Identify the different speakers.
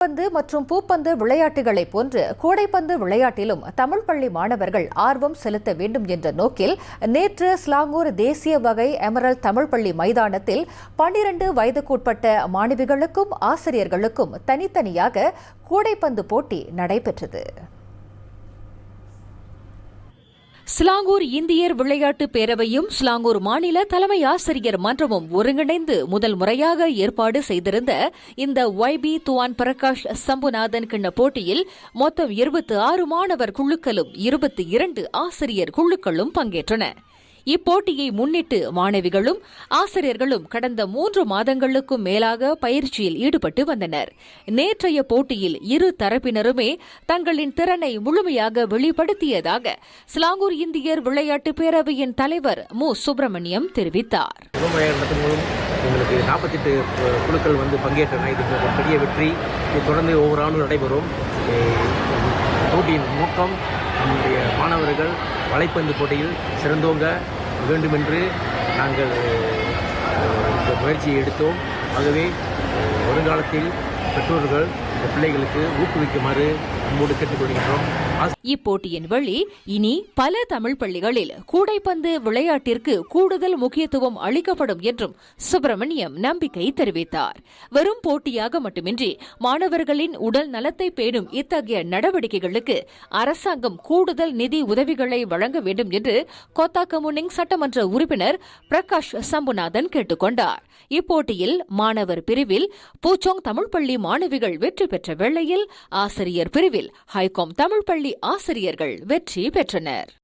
Speaker 1: பந்து மற்றும் பூப்பந்து விளையாட்டுகளைப் போன்று கூடைப்பந்து விளையாட்டிலும் தமிழ் பள்ளி மாணவர்கள் ஆர்வம் செலுத்த வேண்டும் என்ற நோக்கில் நேற்று ஸ்லாங்கூர் தேசிய வகை எமரல் தமிழ் பள்ளி மைதானத்தில் பன்னிரண்டு வயதுக்குட்பட்ட மாணவிகளுக்கும் ஆசிரியர்களுக்கும் தனித்தனியாக கூடைப்பந்து போட்டி நடைபெற்றது.
Speaker 2: சிலாங்கூர் இந்தியர் விளையாட்டு பேரவையும் சிலாங்கூர் மாநில தலைமை ஆசிரியர் மன்றமும் ஒருங்கிணைந்து முதல் முறையாக ஏற்பாடு செய்திருந்த இந்த ஒய்பி துவான் பிரகாஷ் சம்புநாதன் கிண்ண போட்டியில் மொத்தம் இருபத்தி ஆறு மாணவர் குழுக்களும் இருபத்தி இரண்டு ஆசிரியர் குழுக்களும் பங்கேற்றன. இப்போட்டியை முன்னிட்டு மாணவிகளும் ஆசிரியர்களும் கடந்த மூன்று மாதங்களுக்கும் மேலாக பயிற்சியில் ஈடுபட்டு வந்தனர். நேற்றைய போட்டியில் இரு தரப்பினருமே தங்களின் திறனை முழுமையாக வெளிப்படுத்தியதாக ஸ்லாங்கூர் இந்தியர் விளையாட்டு பேரவையின் தலைவர் மு. சுப்பிரமணியம் தெரிவித்தார்.
Speaker 3: எங்களுக்கு நாற்பத்தெட்டு குழுக்கள் வந்து பங்கேற்றன. இது பெரிய வெற்றி. இது தொடர்ந்து ஒவ்வொரு ஆண்டும் நடைபெறும். போட்டியின் நோக்கம் நம்முடைய மாணவர்கள் வலைப்பந்து போட்டியில் சிறந்தோங்க வேண்டுமென்று நாங்கள் இந்த முயற்சியை எடுத்தோம். ஆகவே வருங்காலத்தில் பெற்றோர்கள் இந்த பிள்ளைகளுக்கு ஊக்குவிக்குமாறு அன்போடு கேட்டுக்கொள்கின்றோம்.
Speaker 2: இப்போட்டியின் வழி இனி பல தமிழ் பள்ளிகளில் கூடைப்பந்து விளையாட்டிற்கு கூடுதல் முக்கியத்துவம் அளிக்கப்படும் என்றும் சுப்பிரமணியம் நம்பிக்கை தெரிவித்தார். வெறும் போட்டியாக மட்டுமின்றி மாணவர்களின் உடல் நலத்தை பேணும் இத்தகைய நடவடிக்கைகளுக்கு அரசாங்கம் கூடுதல் நிதி உதவிகளை வழங்க வேண்டும் என்று கொத்தாக்கமுனிங் சட்டமன்ற உறுப்பினர் பிரகாஷ் சம்புநாதன் கேட்டுக்கொண்டார். இப்போட்டியில் மாணவர் பிரிவில் பூச்சோங் தமிழ் பள்ளி மாணவிகள் வெற்றி பெற்ற வேளையில் ஆசிரியர் பிரிவில் ஹைகோம் தமிழ் பள்ளி ஆசிரியர்கள் வெற்றி பெற்றனர்.